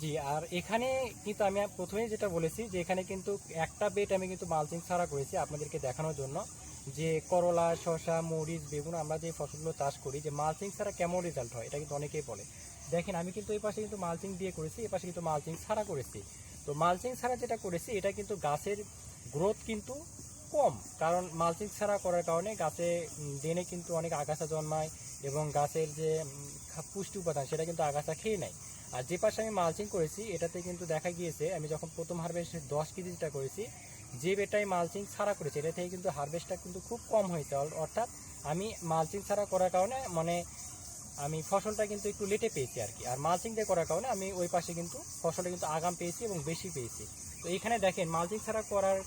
জি, আর এখানে কিন্তু আমি প্রথমেই যেটা বলেছি যে এখানে কিন্তু একটা বেড আমি কিন্তু মালচিং ছাড়া করেছি আপনাদেরকে দেখানোর জন্য। যে করলা, শসা, মরিচ, বেগুন আমরা যে ফসলগুলো চাষ করি, যে মালচিং ছাড়া কেমন রেজাল্ট হয় এটা কিন্তু অনেকেই বলে। দেখেন, আমি কিন্তু এই পাশে কিন্তু মালচিং দিয়ে করেছি, এই পাশে কিন্তু মালচিং ছাড়া করেছি। তো মালচিং ছাড়া যেটা করেছি, এটা কিন্তু গাছের গ্রোথ কিন্তু কম, কারণ মালচিং ছাড়া করার কারণে গাছে ডেনে কিন্তু অনেক আগাছা জন্মায় এবং গাছের যে পুষ্টি উপাদান সেটা কিন্তু আগাছা খেয়ে নেয়। আর যে পাশে আমি মালচিং করেছি, এটাতে কিন্তু দেখা গিয়েছে, আমি যখন প্রথম হারভেস্ট দশ কেজিটা করেছি, যে বেটাই মালচিং ছাড়া করেছে, এটা থেকে কিন্তু হারভেস্টটা কিন্তু খুব কম হয়েছে। অর্থাৎ আমি মালচিং ছাড়া করার কারণে মানে আমি ফসলটা কিন্তু একটু লেটে পেয়েছি আর কি। আর মালচিং দিয়ে করার কারণে আমি ওই পাশে কিন্তু ফসলটা কিন্তু আগাম পেয়েছি এবং বেশি পেয়েছি। তো এখানে দেখেন, মালচিং ছাড়া করার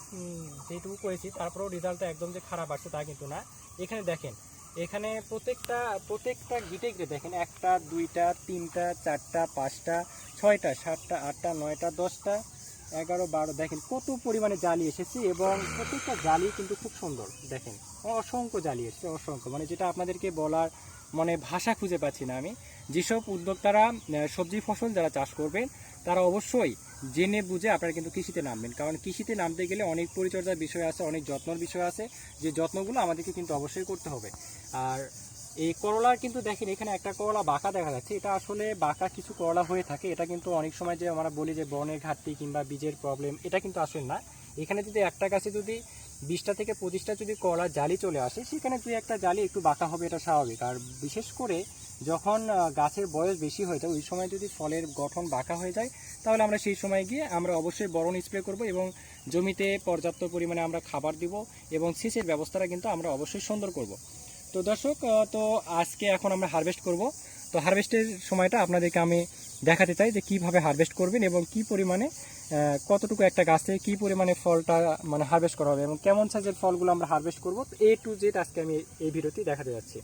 যেটুকু করেছি, তারপরেও রেজাল্টটা একদম যে খারাপ আসছে তা কিন্তু না। এখানে দেখেন এখানে প্রত্যেকটা প্রত্যেকটা গিটে গিটে দেখেন, একটা, দুইটা, তিনটা, চারটা, পাঁচটা, ছয়টা, সাতটা, আটটা, নয়টা, দশটা এগারো, বারো, দেখেন কত পরিমাণে জালি এসেছে এবং প্রত্যেকটা জালি কিন্তু খুব সুন্দর, দেখেন। অসংখ্য জালি এসেছে, অসংখ্য। মানে যেটা আপনাদেরকে বলার মানে ভাষা খুঁজে পাচ্ছি না আমি। যেসব উদ্যোক্তারা সবজি ফসল যারা চাষ করবেন, তারা অবশ্যই জেনে বুঝে আপনারা কিন্তু কৃষিতে নামবেন। কারণ কৃষিতে নামতে গেলে অনেক পরিচর্যার বিষয় আছে, অনেক যত্নর বিষয় আছে। যে যত্নগুলো আমাদেরকে কিন্তু অবশ্যই করতে হবে। আর এই করলার কিন্তু দেখেন, এখানে একটা করলা বাঁকা দেখা যাচ্ছে। এটা আসলে বাঁকা কিছু করলা হয়ে থাকে। এটা কিন্তু অনেক সময় যে আমরা বলি যে বনের ঘাটতি কিংবা বীজের প্রবলেম এটা কিন্তু আসলে না। এখানে যদি একটা গাছে যদি বিশটা থেকে পঁচিশটা যদি করলা জালি চলে আসে, সেখানে দুই একটা জালি একটু বাঁকা হবে, এটা স্বাভাবিক। আর বিশেষ করে যখন গাছের বয়স বেশি হয়ে যায়, ওই সময় যদি ফলের গঠন বাঁকা হয়ে যায়, তাহলে আমরা সেই সময় গিয়ে আমরা অবশ্যই বরণ স্প্রে করব এবং জমিতে পর্যাপ্ত পরিমাণে আমরা খাবার দিব এবং সেচের ব্যবস্থাটা কিন্তু আমরা অবশ্যই সুন্দর করব। তো দর্শক তো আজকে এখন আমরা হারভেস্ট করব। তো হারভেস্টের সময়টা আপনাদেরকে আমি দেখাতে চাই যে কীভাবে হারভেস্ট করবেন এবং কি পরিমাণে কতটুকু একটা গাছ থেকে কী পরিমাণে ফলটা মানে হারভেস্ট করা হবে এবং কেমন সাইজের ফলগুলো আমরা হারভেস্ট করব। এ টু জেড আজকে আমি এই ভিডিওতে দেখাতে যাচ্ছি।